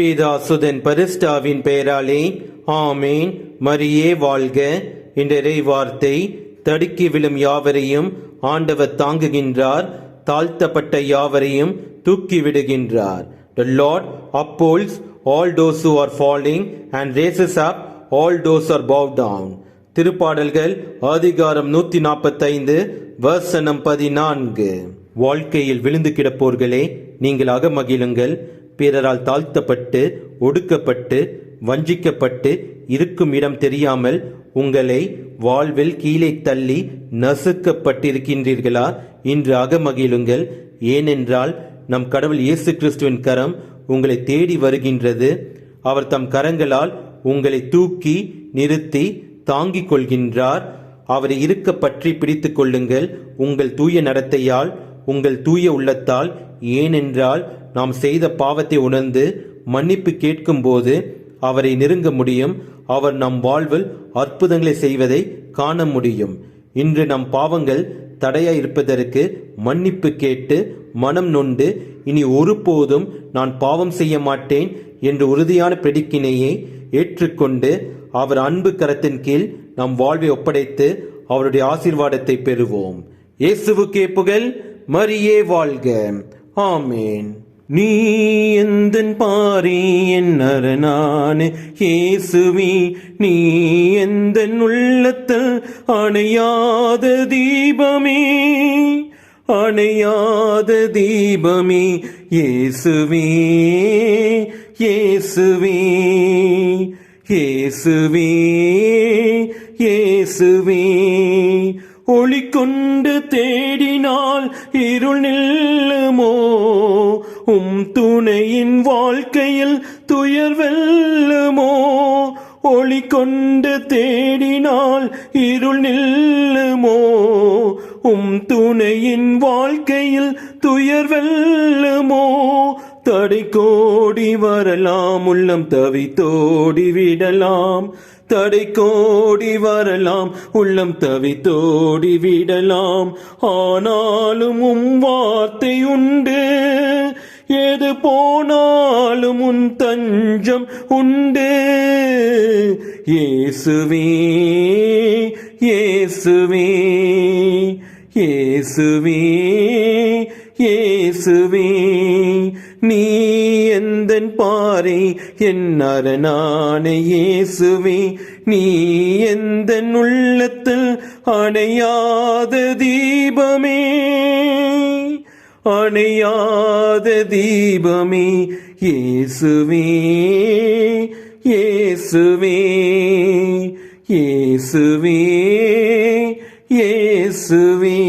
பீதாசுதன் பரிஸ்டாவின் பெயராலே ஆமேன். மரியே வாழ்க. என்ற வார்த்தை தடுக்கி விழும் யாவரையும் ஆண்டவர் தாங்குகின்றார். தாழ்த்தப்பட்ட யாவரையும் தூக்கி விடுகின்றார். The Lord upholds all those who are falling and raises up all those who are bowed down. திருப்பாடல்கள் அதிகாரம் நூத்தி நாற்பத்தைந்து வசனம் பதினான்கு. வாழ்க்கையில் விழுந்து கிடப்போர்களே நீங்கள் அகமகிழுங்கள் பிறரால் தாழ்த்தப்பட்டு ஒடுக்கப்பட்டு வஞ்சிக்கப்பட்டு இருக்கும் இடம் தெரியாமல் உங்களை வாழ்வில் கீழே தள்ளி நசுக்கப்பட்டிருக்கின்றீர்களா? இன்று அகமகிழுங்கள். ஏனென்றால் நம் கடவுள் இயேசு கிறிஸ்துவின் கரம் உங்களை தேடி வருகின்றது. அவர் தம் கரங்களால் உங்களை தூக்கி நிறுத்தி தாங்கிக் கொள்கின்றார். அவரை இருக்க பற்றி பிடித்துக் கொள்ளுங்கள். உங்கள் தூய நடத்தையால் உங்கள் தூய உள்ளத்தால் ஏனென்றால் நாம் செய்த பாவத்தை உணர்ந்து மன்னிப்பு கேட்கும்போது அவரை நெருங்க முடியும். அவர் நம் வாழ்வில் அற்புதங்களை செய்வதை காண முடியும். இன்று நம் பாவங்கள் தடையா இருப்பதற்கு மன்னிப்பு கேட்டு மனம் நொண்டு இனி ஒருபோதும் நான் பாவம் செய்ய மாட்டேன் என்று உறுதியான பிடிக்கினையை ஏற்றுக்கொண்டு அவர் அன்பு கரத்தின் கீழ் நம் வாழ்வை ஒப்படைத்து அவருடைய ஆசீர்வாதத்தை பெறுவோம். இயேசுவுக்கே புகழ். மரியே வாழ்க. ஆமேன். நீ எந்தன் பாரி என் அரணானு இயேசுவி நீ எந்தன் உள்ளத்தில் அணையாத தீபமே அணையாத தீபமே இயேசுவே இயேசுவே இயேசுவே இயேசுவே. ஒளி கொண்டு தேடினால் இருள் நில்லுமோ? உம் துணையின் வாழ்க்கையில் துயர் வெல்லுமோ? ஒளி கொண்டு தேடினால் இருள் நில்லுமோ? உம் துணையின் வாழ்க்கையில் துயர் வெல்லுமோ? தடை கோடி வரலாம் உள்ளம் தவித்தோடி விடலாம். தடை கோடி வரலாம் உள்ளம் தவித்தோடி விடலாம். ஆனாலும் உம் வார்த்தை உண்டு. எது போனாலும் உன் தஞ்சம் உண்டு. இயேசுவே இயேசுவே இயேசுவே இயேசுவே. நீ எந்தன் பாறை என் அரணான இயேசுவே நீ எந்தன் உள்ளத்தில் அணையாத தீபமே? அணையாத தீபமே இயேசுவே இயேசுவே இயேசுவே இயேசுவே.